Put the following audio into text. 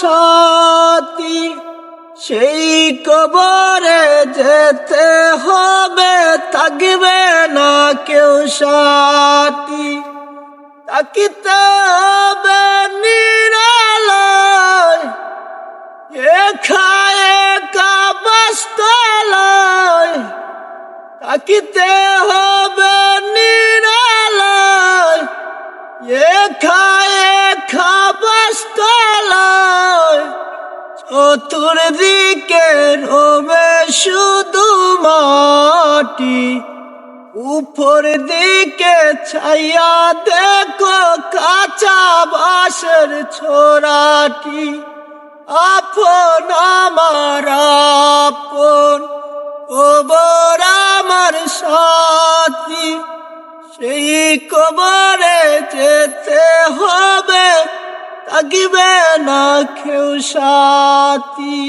সাথী সেই কবরে যেতে হবে, থাকবে না কেউ সাথী। তাকিতে হবে নিরালয়, একা বাস্তলয়। তাকিতে হবে নিরালয় এখায় একা বাস্তলয় চতুর্দিকে রবে শুধু মাটি। উপর দিকে ছাইয়া দেখো কাঁচা বাঁশের ছোড়াটি। আপন আমার, আপন কবর আমার সাথী। সেই কবরে যেতে থাকিবে না খেউ সাথী।